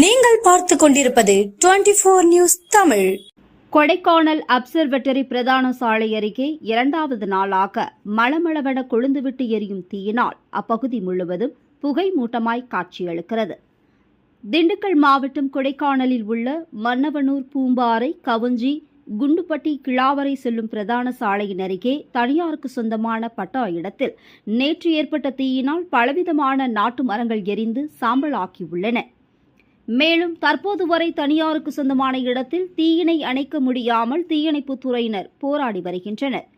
நீங்கள் பார்த்து கொண்டிருப்பது twenty four news Tamil. Kodaikanal observatory பிரதான சாலை அருகே இரண்டாவது நாளாக மளமளவென கொழுந்துவிட்டு எரியும் தீயினால் அப்பகுதி முழுவதும் புகை மூட்டமாய் காட்சியளிக்கிறது. திண்டுக்கல் மாவட்டம் கொடைக்கானலில் உள்ள மன்னவனூர் பூம்பாறை கவுஞ்சி குண்டுப்பட்டி கிளாவரை செல்லும் பிரதான சாலையின் அருகே தனியாருக்கு சொந்தமான பட்டா இடத்தில் நேற்று ஏற்பட்ட தீயினால் பலவிதமான நாட்டு மரங்கள் எரிந்து சாம்பலாக்கியுள்ளன மேலும் தற்போது வரை தனியாருக்கு சொந்தமான இடத்தில் தீயினை அணைக்க முடியாமல் தீயணைப்புத் துறையினர் போராடி வருகின்றனர்.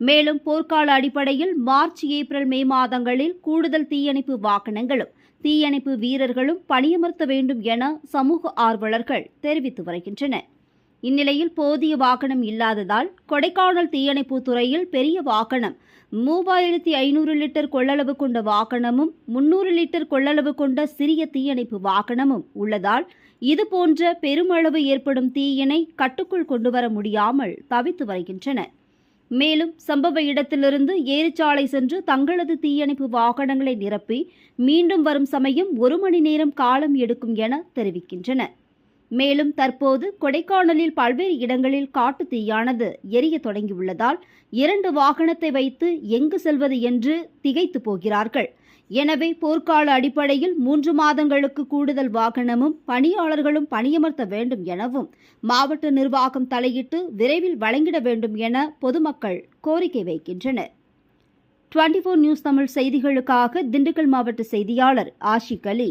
மேலும் போர்க்கால அடிப்படையில் மார்ச் ஏப்ரல் மே மாதங்களில் கூடுதல் தீயணைப்பு வாகனங்களும் தீயணைப்பு வீரர்களும் பணியமர்த்த வேண்டும் என சமூக ஆர்வலர்கள் தெரிவித்து வருகின்றனர். இந்நிலையில் போதிய வாகனம் இல்லாததால் கொடைக்கானல் தீயணைப்பு துறையில் பெரிய வாகனம் மூவாயிரத்தி ஐநூறு லிட்டர் கொள்ளளவு கொண்ட வாகனமும் முன்னூறு லிட்டர் கொள்ளளவு கொண்ட சிறிய தீயணைப்பு வாகனமும் உள்ளதால் இதுபோன்ற பெருமளவு ஏற்படும் தீயினை கட்டுக்குள் கொண்டுவர முடியாமல் தவித்து வருகின்றனர் மேலும் சம்பவ இடத்திலிருந்து ஏரிச்சாலை சென்று தங்களது தீயணைப்பு வாகனங்களை நிரப்பி மீண்டும் வரும் சமயம் ஒரு மணி நேரம் காலம் எடுக்கும் என தெரிவிக்கின்றனர். மேலும் தற்போது கொடைக்கானலில் பல்வேறு இடங்களில் காட்டு தீயானது எரிய தொடங்கியுள்ளதால் இரண்டு வாகனத்தை வைத்து எங்கு செல்வது என்று திகைத்து போகிறார்கள். எனவே போர்க்கால அடிப்படையில் மூன்று மாதங்களுக்கு கூடுதல் வாகனமும் பணியாளர்களும் பணியமர்த்த வேண்டும் எனவும் மாவட்ட நிர்வாகம் தலையிட்டு விரைவில் வழங்கிட வேண்டும் என பொதுமக்கள் கோரிக்கை வைக்கின்றனர். டுவெண்டி நியூஸ் தமிழ் செய்திகளுக்காக திண்டுக்கல் மாவட்ட செய்தியாளர் ஆஷிக் அலி.